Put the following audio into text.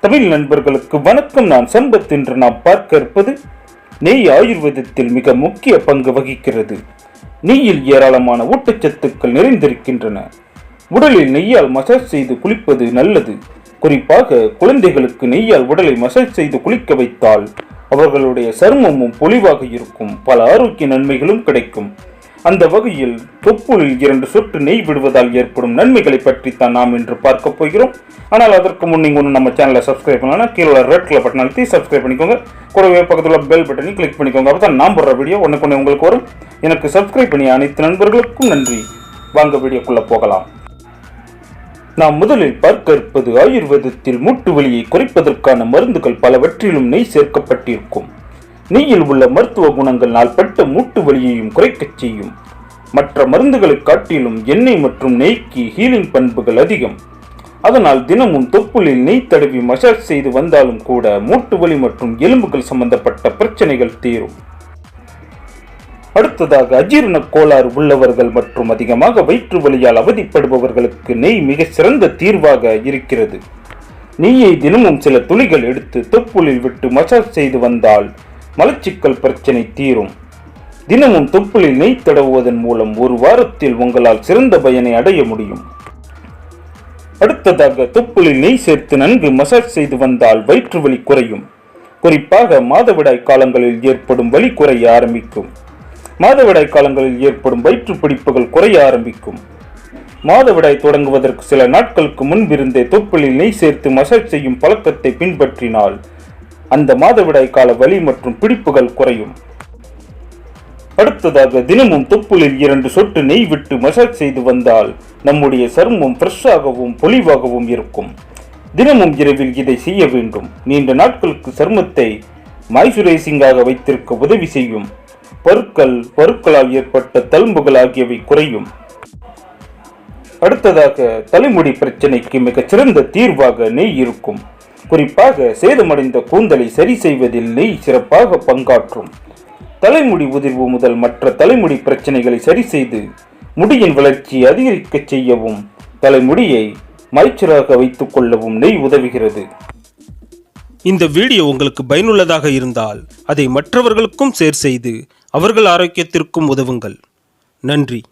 தமிழ் நண்பர்களுக்கு வணக்கம். நான் சம்பத் என்று நாம் பார்க்க இருப்பது நெய் ஆயுர்வேதத்தில் மிக முக்கிய பங்கு வகிக்கிறது. நெய்யில் ஏராளமான ஊட்டச்சத்துக்கள் நிறைந்திருக்கின்றன. உடலில் நெய்யால் மசாஜ் செய்து குளிப்பது நல்லது. குறிப்பாக குழந்தைகளுக்கு நெய்யால் உடலை மசாஜ் செய்து குளிக்க வைத்தால் அவர்களுடைய சருமமும் பொலிவாக இருக்கும். பல ஆரோக்கிய நன்மைகளும் கிடைக்கும். அந்த வகையில் தொப்புளில் இரண்டு சொட்டு நெய் விடுவதால் ஏற்படும் நன்மைகளை பற்றி தான் நாம் இன்று பார்க்க போகிறோம். ஆனால் அதற்கு முன் நீங்கள் ஒன்று நம்ம சேனலை சப்ஸ்கிரைப் பண்ணலாம் கீழே ரெட் கலர் பட்டன் அழுத்தி சப்ஸ்கிரைப் பண்ணிக்கோங்க. கூடவே பக்கத்தில் உள்ள பெல் பட்டனையும் கிளிக் பண்ணிக்கோங்க. அப்போ தான் நான் போடுற வீடியோ ஒன்று கொண்டு உங்களுக்கு வரும். எனக்கு சப்ஸ்கிரைப் பண்ணிய அனைத்து நண்பர்களுக்கும் நன்றி. வாங்க வீடியோக்குள்ளே போகலாம். நாம் முதலில் பார்க்க இருப்பது ஆயுர்வேதத்தில் மூட்டு வலியை குறைப்பதற்கான மருந்துகள் பலவற்றிலும் நெய் சேர்க்கப்பட்டிருக்கும். நெய்யில் உள்ள மருத்துவ குணங்கள் நாள்பட்ட மூட்டு வலியையும் குறைக்கச் செய்யும். மற்ற மருந்துகளை காட்டிலும் எண்ணெய் மற்றும் நெய்க்கு ஹீலிங் பண்புகள் அதிகம். அதனால் தினமும் தொப்புளில் நெய் தடவி மசாஜ் செய்து வந்தாலும் கூட மூட்டு வலி மற்றும் எலும்புகள் சம்பந்தப்பட்ட பிரச்சனைகள் தீரும். அடுத்ததாக அஜீரண கோளாறு உள்ளவர்கள் மற்றும் அதிகமாக வயிற்று வலியால் அவதிப்படுபவர்களுக்கு நெய் மிக சிறந்த தீர்வாக இருக்கிறது. நெய்யை தினமும் சில துளிகள் எடுத்து தொப்புளில் விட்டு மசாஜ் செய்து வந்தால் மலச்சிக்கல் பிரச்சனை தீரும். தினமும் தொப்புளில் நெய் தடவுவதன் மூலம் ஒரு வாரத்தில் உங்களால் சிறந்த பயனை அடைய முடியும். அடுத்ததாக தொப்புளில் நெய் சேர்த்து நன்கு மசாஜ் செய்து வந்தால் வயிற்று வலி குறையும். குறிப்பாக மாதவிடாய் காலங்களில் ஏற்படும் வலி குறைய ஆரம்பிக்கும். மாதவிடாய் காலங்களில் ஏற்படும் வயிற்று பிடிப்புகள் குறைய ஆரம்பிக்கும். மாதவிடாய் தொடங்குவதற்கு சில நாட்களுக்கு முன்பிருந்தே தொப்புளில் நெய் சேர்த்து மசாஜ் செய்யும் பழக்கத்தை பின்பற்றினால் அந்த மாதவிடாய் கால வலி மற்றும் பிடிப்புகள் குறையும். அடுத்ததாக தினமும் தொப்புளில் இரண்டு சொட்டு நெய் விட்டு மசாஜ் செய்து வந்தால் நம்முடைய சருமம் ஃப்ரெஷ்ஷாகவும் பொலிவாகவும் இருக்கும். தினமும் இரவில் இதை செய்ய வேண்டும். நீண்ட நாட்களுக்கு சருமத்தை மாய்சுரைசிங்காக வைத்திருக்க உதவி செய்யும். பருக்கள் பருக்களால் ஏற்பட்ட தழும்புகள் ஆகியவை குறையும். அடுத்ததாக தலைமுடி பிரச்சனைக்கு மிகச்சிறந்த தீர்வாக நெய் இருக்கும். குறிப்பாக சேதமடைந்த கூந்தலை சரி செய்வதில் நெய் சிறப்பாக பங்காற்றும். தலைமுடி உதிர்வு முதல் மற்ற தலைமுடி பிரச்சனைகளை சரி செய்து முடியின் வளர்ச்சியை அதிகரிக்க செய்யவும் தலைமுடியை மைச்சராக வைத்துக் கொள்ளவும் நெய் உதவுகிறது. இந்த வீடியோ உங்களுக்கு பயனுள்ளதாக இருந்தால் அதை மற்றவர்களுக்கும் ஷேர் செய்து அவர்கள் ஆரோக்கியத்திற்கும் உதவுங்கள். நன்றி.